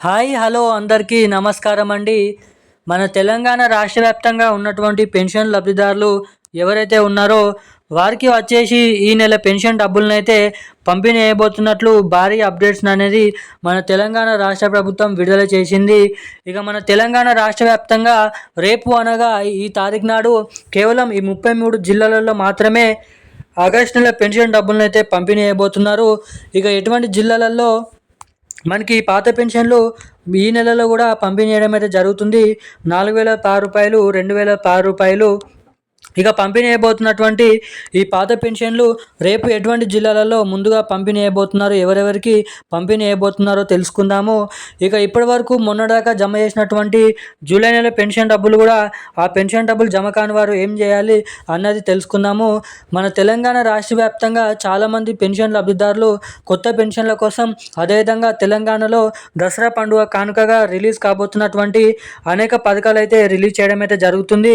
Hi hello అందరికీ నమస్కారం అండి మన తెలంగాణ రాష్ట్ర వ్యాప్తంగా ఉన్నటువంటి పెన్షన్ లబ్ధిదారులు ఎవరైతే ఉన్నారో వారికి వచ్చేసి ఈ నెల పెన్షన్ డబ్బులను అయితే పంపిణీ చేయబోతున్నట్లు భారీ అప్డేట్స్ అనేది మన తెలంగాణ రాష్ట్ర ప్రభుత్వం విడుదల చేసింది. ఇక మన తెలంగాణ రాష్ట్ర వ్యాప్తంగా రేపు అనగా ఈ తారీఖు నాడు కేవలం ఈ ముప్పై మూడు జిల్లాలలో మాత్రమే ఆగస్టు నెల పెన్షన్ డబ్బులను అయితే పంపిణీ చేయబోతున్నారు ఇక ఎటువంటి జిల్లాలలో మనకి పాత పెన్షన్లు ఈ నెలలో కూడా పంపిణీ చేయడం అయితే జరుగుతుంది. నాలుగు వేల పది రూపాయలు రెండు వేల పది రూపాయలు ఇక పంపిణీ అయిపోతున్నటువంటి ఈ పాత పెన్షన్లు రేపు ఎటువంటి జిల్లాలలో ముందుగా పంపిణీ అయిపోతున్నారు ఎవరెవరికి పంపిణీ అయిపోతున్నారో తెలుసుకుందాము. ఇక ఇప్పటి వరకు మొన్నదాకా జమ చేసినటువంటి జూలై నెల పెన్షన్ డబ్బులు కూడా ఆ పెన్షన్ డబ్బులు జమ కాని వారు ఏం చేయాలి అన్నది తెలుసుకుందాము. మన తెలంగాణ రాష్ట్ర వ్యాప్తంగా చాలామంది పెన్షన్ లబ్ధిదారులు కొత్త పెన్షన్ల కోసం అదేవిధంగా తెలంగాణలో దసరా పండుగ కానుకగా రిలీజ్ కాబోతున్నటువంటి అనేక పథకాలు అయితే రిలీజ్ చేయడం అయితే జరుగుతుంది.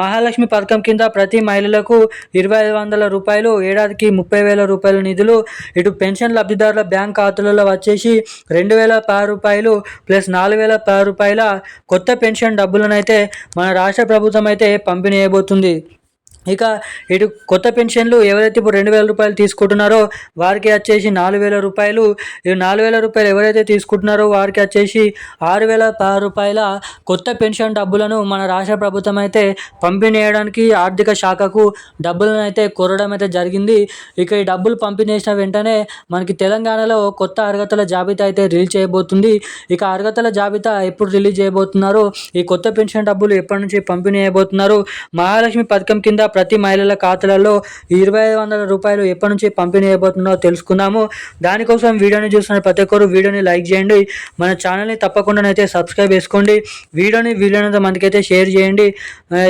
మహాలక్ష్మి పథకం కింద ప్రతి మహిళలకు ఇరవై ఐదు వందల రూపాయలు ఏడాదికి ముప్పై వేల రూపాయల నిధులు ఇటు పెన్షన్ లబ్ధిదారుల బ్యాంక్ ఖాతాలలో వచ్చేసి రెండు వేల పది రూపాయలు ప్లస్ నాలుగు వేల పది రూపాయల కొత్త పెన్షన్ డబ్బులను అయితే మన రాష్ట్ర ప్రభుత్వం అయితే పంపిణీ చేయబోతుంది. ఇక ఇటు కొత్త పెన్షన్లు ఎవరైతే ఇప్పుడు రెండు వేల రూపాయలు తీసుకుంటున్నారో వారికి వచ్చేసి నాలుగు వేల రూపాయలు. నాలుగు వేల రూపాయలు ఎవరైతే తీసుకుంటున్నారో వారికి వచ్చేసి ఆరు వేల పది రూపాయల కొత్త పెన్షన్ డబ్బులను మన రాష్ట్ర ప్రభుత్వం అయితే పంపిణీ చేయడానికి ఆర్థిక శాఖకు డబ్బులను అయితే కోరడం అయితే జరిగింది. ఇక ఈ డబ్బులు పంపిణీ చేసిన వెంటనే మనకి తెలంగాణలో కొత్త అర్హతల జాబితా అయితే రిలీజ్ చేయబోతుంది. ఇక అర్హతల జాబితా ఎప్పుడు రిలీజ్ చేయబోతున్నారు ఈ కొత్త పెన్షన్ డబ్బులు ఎప్పటి నుంచి పంపిణీ చేయబోతున్నారు మహాలక్ష్మి పథకం కింద ప్రతి మహిళల ఖాతాలలో ఇరవై ఐదు వందల రూపాయలు ఎప్పటి నుంచి పంపిణీ అయిపోతుందో తెలుసుకుందాము. దానికోసం వీడియోని చూస్తున్న ప్రతి ఒక్కరు వీడియోని లైక్ చేయండి. మన ఛానల్ని తప్పకుండానైతే సబ్స్క్రైబ్ చేసుకోండి. వీడియోని వీలైనంత మందికి అయితే షేర్ చేయండి.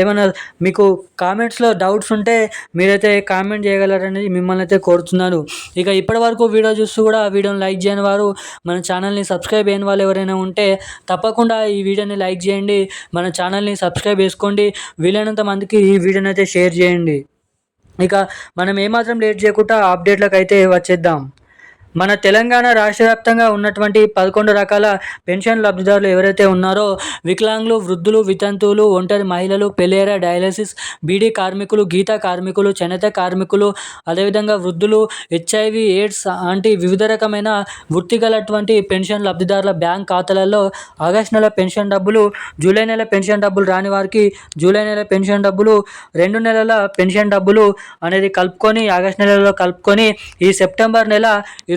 ఏమైనా మీకు కామెంట్స్లో డౌట్స్ ఉంటే మీరైతే కామెంట్ చేయగలరని మిమ్మల్ని అయితే కోరుతున్నాను. ఇక ఇప్పటి వరకు వీడియో చూస్తూ కూడా వీడియోని లైక్ చేయని వారు మన ఛానల్ని సబ్స్క్రైబ్ అయిన వాళ్ళు ఎవరైనా ఉంటే తప్పకుండా ఈ వీడియోని లైక్ చేయండి. మన ఛానల్ని సబ్స్క్రైబ్ చేసుకోండి. వీలైనంత మందికి ఈ వీడియోని అయితే షేర్ చేయండి. ఇక మనం ఏమాత్రం లేట్ చేయకుండా అప్డేట్లకు అయితే వచ్చేద్దాం. మన తెలంగాణ రాష్ట్ర వ్యాప్తంగా ఉన్నటువంటి పదకొండు రకాల పెన్షన్ లబ్ధిదారులు ఎవరైతే ఉన్నారో వికలాంగులు వృద్ధులు వితంతువులు ఒంటరి మహిళలు పెలేరా డయాలసిస్ బీడీ కార్మికులు గీత కార్మికులు చేనేత కార్మికులు అదేవిధంగా వృద్ధులు హెచ్ఐవి ఎయిడ్స్ వంటి వివిధ రకమైన వృత్తి గలటువంటి పెన్షన్ లబ్ధిదారుల బ్యాంక్ ఖాతాలలో ఆగస్ట్ నెల పెన్షన్ డబ్బులు జూలై నెల పెన్షన్ డబ్బులు రాని వారికి జూలై నెల పెన్షన్ డబ్బులు రెండు నెలల పెన్షన్ డబ్బులు అనేది కలుపుకొని ఆగస్ట్ నెలలో కలుపుకొని ఈ సెప్టెంబర్ నెల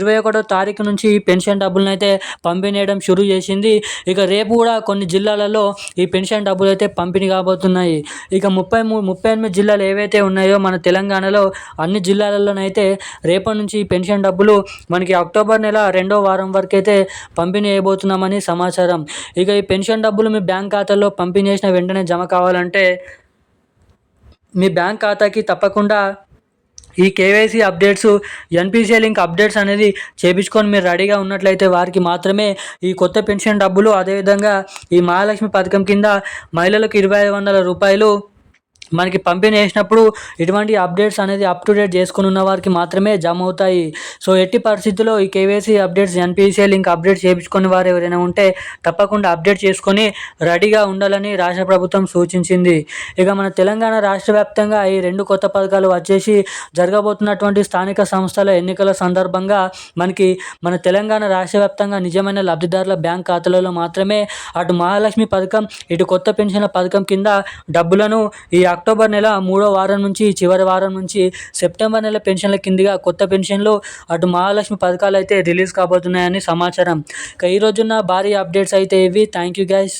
ఇరవై ఒకటో తారీఖు నుంచి ఈ పెన్షన్ డబ్బులను అయితే పంపిణీయడం షురూ చేసింది. ఇక రేపు కూడా కొన్ని జిల్లాలలో ఈ పెన్షన్ డబ్బులు అయితే పంపిణీ కాబోతున్నాయి. ఇక ముప్పై మూ ముప్పై ఎనిమిది జిల్లాలు ఏవైతే ఉన్నాయో మన తెలంగాణలో అన్ని జిల్లాలలోనైతే రేపటి నుంచి ఈ పెన్షన్ డబ్బులు మనకి అక్టోబర్ నెల రెండో వారం వరకు అయితే పంపిణీ చేయబోతున్నామని సమాచారం. ఇక ఈ పెన్షన్ డబ్బులు మీ బ్యాంక్ ఖాతాలో పంపిణీ చేసిన వెంటనే జమ కావాలంటే మీ బ్యాంక్ ఖాతాకి తప్పకుండా ఈ KYC updates NPCI link updates అనేది చేపించుకొని మీరు రెడీగా ఉన్నట్లయితే వారికి మాత్రమే ఈ కొత్త పెన్షన్ డబ్బులు అదేవిధంగా ఈ మహాలక్ష్మి పథకం కింద మహిళలకు ఇరవై ఐదు వందల రూపాయలు మనకి పంపిణీ చేసినప్పుడు ఇటువంటి అప్డేట్స్ అనేది అప్ టు డేట్ చేసుకుని ఉన్న వారికి మాత్రమే జమ అవుతాయి. సో ఎట్టి పరిస్థితుల్లో ఈ KYC updates NPCI link update చేయించుకుని వారు ఎవరైనా ఉంటే తప్పకుండా అప్డేట్ చేసుకొని రెడీగా ఉండాలని రాష్ట్ర ప్రభుత్వం సూచించింది. ఇక మన తెలంగాణ రాష్ట్ర వ్యాప్తంగా ఈ రెండు కొత్త పథకాలు వచ్చేసి జరగబోతున్నటువంటి స్థానిక సంస్థల ఎన్నికల సందర్భంగా మనకి మన తెలంగాణ రాష్ట్ర వ్యాప్తంగా నిజమైన లబ్ధిదారుల బ్యాంక్ ఖాతాలలో మాత్రమే అటు మహాలక్ష్మి పథకం ఇటు కొత్త పెన్షన్ల పథకం కింద డబ్బులను ఈ అక్టోబర్ నెల మూడో వారం నుంచి చివరి వారం నుంచి సెప్టెంబర్ నెల పెన్షన్ల కిందిగా కొత్త పెన్షన్లు అటు మహాలక్ష్మి పథకాలు అయితే రిలీజ్ కాబోతున్నాయని సమాచారం. ఇక ఈ రోజున భారీ అప్డేట్స్ అయితే ఇవి. Thank you guys